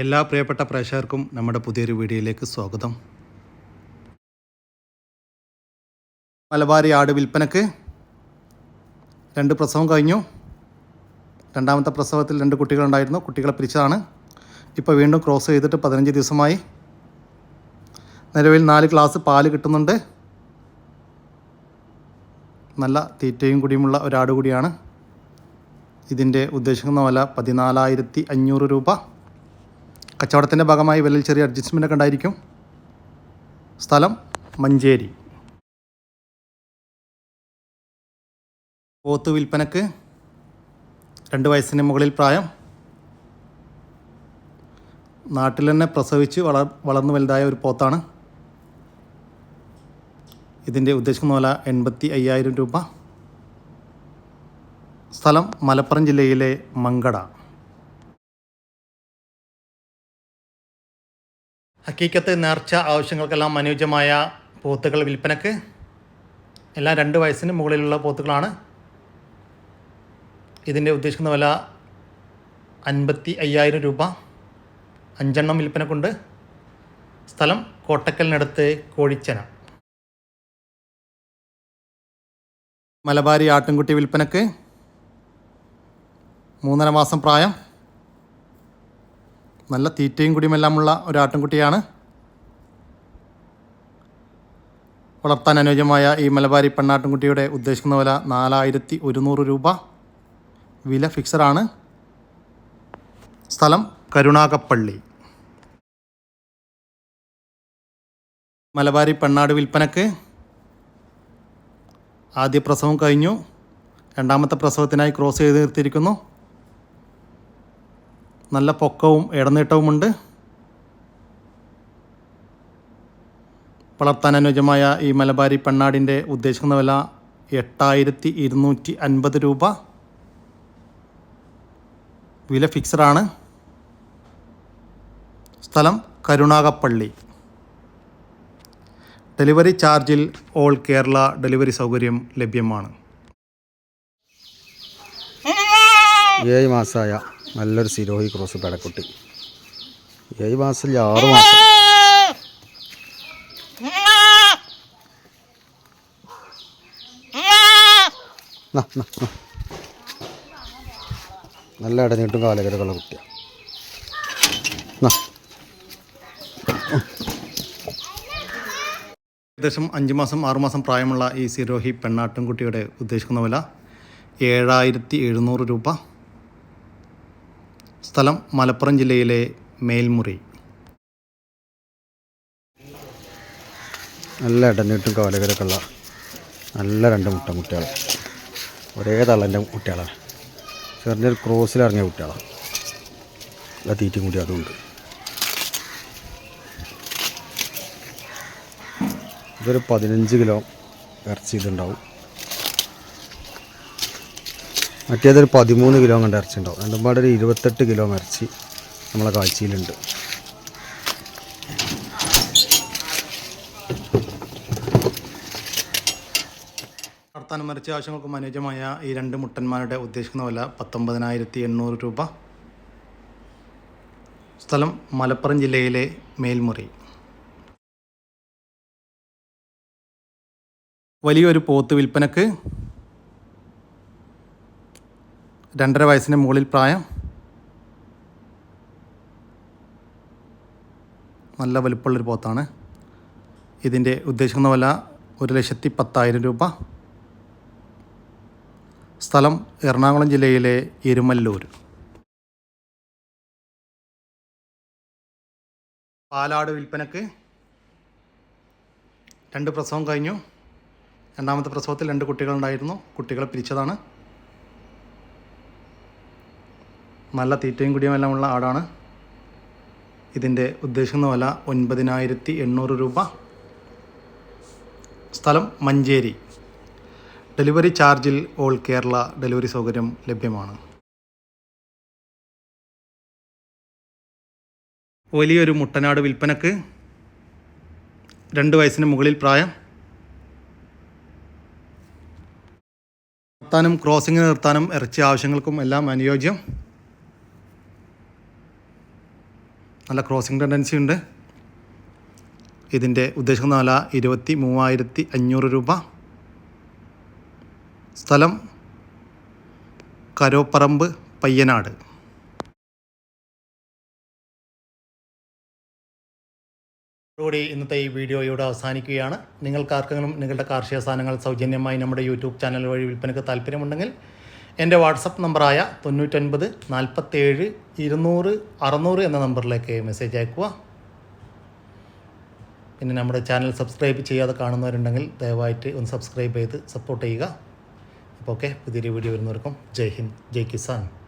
എല്ലാ പ്രിയപ്പെട്ട പ്രേക്ഷകർക്കും നമ്മുടെ പുതിയൊരു വീഡിയോയിലേക്ക് സ്വാഗതം. മലബാരി ആട് വിൽപ്പനക്ക് രണ്ട് പ്രസവം കഴിഞ്ഞു. രണ്ടാമത്തെ പ്രസവത്തിൽ രണ്ട് കുട്ടികളുണ്ടായിരുന്നു. കുട്ടികളെ പിരിച്ചതാണ്. ഇപ്പോൾ വീണ്ടും ക്രോസ് ചെയ്തിട്ട് പതിനഞ്ച് ദിവസമായി. നിലവിൽ നാല് ഗ്ലാസ് പാൽ കിട്ടുന്നുണ്ട്. നല്ല തീറ്റയും കുടിയുമുള്ള ഒരാട് കൂടിയാണ്. ഇതിന്റെ ഉദ്ദേശിക്കുന്ന വില പതിനാലായിരത്തി അഞ്ഞൂറ് രൂപ. കച്ചവടത്തിന്റെ ഭാഗമായി വിലയിൽ ചെറിയ അഡ്ജസ്റ്റ്മെന്റ് ഒക്കെ ഉണ്ടായിരിക്കും. സ്ഥലം മഞ്ചേരി. പോത്ത് വിൽപ്പനക്ക് രണ്ട് വയസ്സിന് മുകളിൽ പ്രായം. നാട്ടിൽ തന്നെ പ്രസവിച്ച് വളർ വളർന്നു വലുതായ ഒരു പോത്താണ്. ഇതിന്റെ ഉദ്ദേശിക്കുന്ന പോലെ എൺപത്തി അയ്യായിരം രൂപ. സ്ഥലം മലപ്പുറം ജില്ലയിലെ മങ്കട. ഹക്കീക്കത്ത് നേർച്ച ആവശ്യങ്ങൾക്കെല്ലാം അനുയോജ്യമായ പോത്തുകൾ വിൽപ്പനക്ക് എല്ലാം രണ്ട് വയസ്സിന് മുകളിലുള്ള പോത്തുകളാണ്. ഇതിന്റെ ഉദ്ദേശിക്കുന്ന വില അൻപത്തി അയ്യായിരം രൂപ. അഞ്ചെണ്ണം വിൽപ്പനക്കുണ്ട്. സ്ഥലം കോട്ടക്കലിനടുത്ത് കോഴിച്ചന. മലബാരി ആട്ടിൻകുട്ടി വിൽപ്പനക്ക് മൂന്നര മാസം പ്രായം. നല്ല തീറ്റയും കുടിയുമെല്ലാമുള്ള ഒരു ആട്ടിൻകുട്ടിയാണ്. വളർത്താൻ അനുയോജ്യമായ ഈ മലബാരി പെണ്ണാട്ടിൻകുട്ടിയുടെ ഉദ്ദേശിക്കുന്ന വില നാലായിരത്തി ഒരുന്നൂറ് രൂപ. വില ഫിക്സഡാണ്. സ്ഥലം കരുണാകപ്പള്ളി മലബാരി പെണ്ണാട് വിൽപ്പനക്ക് ആദ്യ പ്രസവം കഴിഞ്ഞു. രണ്ടാമത്തെ പ്രസവത്തിനായി ക്രോസ് ചെയ്ത് നിർത്തിയിരിക്കുന്നു. നല്ല പൊക്കവും ഇടനീട്ടവുമുണ്ട്. വളർത്താൻ അനുയോജ്യമായ ഈ മലബാരി പെണ്ണാടിന്റെ ഉദ്ദേശിക്കുന്ന വില എട്ടായിരത്തി ഇരുന്നൂറ്റി അൻപത് രൂപ. വില ഫിക്സഡാണ്. സ്ഥലം കരുണാകപ്പള്ളി ഡെലിവറി ചാർജിൽ ഓൾ കേരള ഡെലിവറി സൗകര്യം ലഭ്യമാണ്. ഏഴ് മാസമായ നല്ലൊരു സിരോഹി ക്രോസ് പെടക്കുട്ടി. ഏഴ് മാസത്തിൽ ആറ് മാസം. നല്ല ഇടഞ്ഞിട്ടും കാലകരകളുള്ള കുട്ടിയാണ് ഏകദേശം അഞ്ച് മാസം ആറുമാസം പ്രായമുള്ള ഈ സിരോഹി പെണ്ണാട്ടിൻകുട്ടിയുടെ ഉദ്ദേശിക്കുന്ന വില ഏഴായിരത്തി എഴുന്നൂറ് രൂപ. സ്ഥലം മലപ്പുറം ജില്ലയിലെ മേൽമുറി. നല്ല ഇടഞ്ഞിട്ടും കാലകരക്കുള്ള നല്ല രണ്ട് മുട്ട കുട്ടികൾ ഒരേ തള്ളന്റെ കുട്ടികളാണ്. ചെറിയൊരു ക്രോസിലിറങ്ങിയ കുട്ടികളാണ് നല്ല തീറ്റയും കൂടി അതുകൊണ്ട് ഇതൊരു പതിനഞ്ച് കിലോ ഇറച്ചി ഇതുണ്ടാവും മറ്റേതൊരു പതിമൂന്ന് കിലോ കണ്ട് ഇറച്ചി ഉണ്ടാവും ഒരു ഇരുപത്തെട്ട് കിലോ ഇറച്ചി നമ്മളെ കാഴ്ചയിലുണ്ട്. നടത്താനും മരിച്ച ആവശ്യങ്ങൾക്കും അനുയോജ്യമായ ഈ രണ്ട് മുട്ടന്മാരുടെ ഉദ്ദേശിക്കുന്ന വില പത്തൊമ്പതിനായിരത്തി എണ്ണൂറ് രൂപ. സ്ഥലം മലപ്പുറം ജില്ലയിലെ മേൽമുറി. വലിയൊരു പോത്ത് വിൽപ്പനക്ക് രണ്ടര വയസ്സിന് മുകളിൽ പ്രായം. നല്ല വലുപ്പമുള്ളൊരു പോത്താണ്. ഇതിന്റെ ഉദ്ദേശിക്കുന്ന വില ഒരു ലക്ഷത്തി പത്തായിരം രൂപ. സ്ഥലം എറണാകുളം ജില്ലയിലെ എരുമല്ലൂർ. പാലാട് വിൽപ്പനക്ക് രണ്ട് പ്രസവം കഴിഞ്ഞു. രണ്ടാമത്തെ പ്രസവത്തിൽ രണ്ട് കുട്ടികളുണ്ടായിരുന്നു. കുട്ടികളെ പിരിച്ചതാണ്. നല്ല തീറ്റയും കുടിയും എല്ലാം ഉള്ള ആടാണ്. ഇതിന്റെ ഉദ്ദേശിക്കുന്ന വില ഒൻപതിനായിരത്തി എണ്ണൂറ് രൂപ. സ്ഥലം മഞ്ചേരി. ഡെലിവറി ചാർജിൽ ഓൾ കേരള ഡെലിവറി സൗകര്യം ലഭ്യമാണ്. വലിയൊരു മുട്ടനാട് വിൽപ്പനക്ക് രണ്ട് വയസ്സിന് മുകളിൽ പ്രായം. നിർത്താനും ക്രോസിംഗ് നിർത്താനും ഇറച്ചി ആവശ്യങ്ങൾക്കും എല്ലാം അനുയോജ്യം. നല്ല ക്രോസിംഗ് ടെൻഡൻസി ഉണ്ട്. ഇതിന്റെ ഉദ്ദേശിക്കുന്ന വില ഇരുപത്തി മൂവായിരത്തി അഞ്ഞൂറ് രൂപ. സ്ഥലം കരോപ്പറമ്പ് പയ്യനാട്. ഇതോടെ ഇന്നത്തെ ഈ വീഡിയോ ഇവിടെ അവസാനിക്കുകയാണ്. നിങ്ങൾക്കാർക്കെങ്കിലും നിങ്ങളുടെ കാർഷിക സാധനങ്ങൾ സൗജന്യമായി നമ്മുടെ യൂട്യൂബ് ചാനൽ വഴി വിൽപ്പനയ്ക്ക് താല്പര്യമുണ്ടെങ്കിൽ എന്റെ വാട്സപ്പ് നമ്പറായ തൊണ്ണൂറ്റൊൻപത് നാൽപ്പത്തേഴ് ഇരുന്നൂറ് അറുന്നൂറ് എന്ന നമ്പറിലേക്ക് മെസ്സേജ് അയക്കുക. പിന്നെ നമ്മുടെ ചാനൽ സബ്സ്ക്രൈബ് ചെയ്യാതെ കാണുന്നവരുണ്ടെങ്കിൽ ദയവായിട്ട് ഒന്ന് സബ്സ്ക്രൈബ് ചെയ്ത് സപ്പോർട്ട് ചെയ്യുക. അപ്പോൾ ഓക്കെ പുതിയൊരു വീഡിയോ വരുന്നവർക്കും ജയ് ഹിന്ദ് ജയ് കിസാൻ.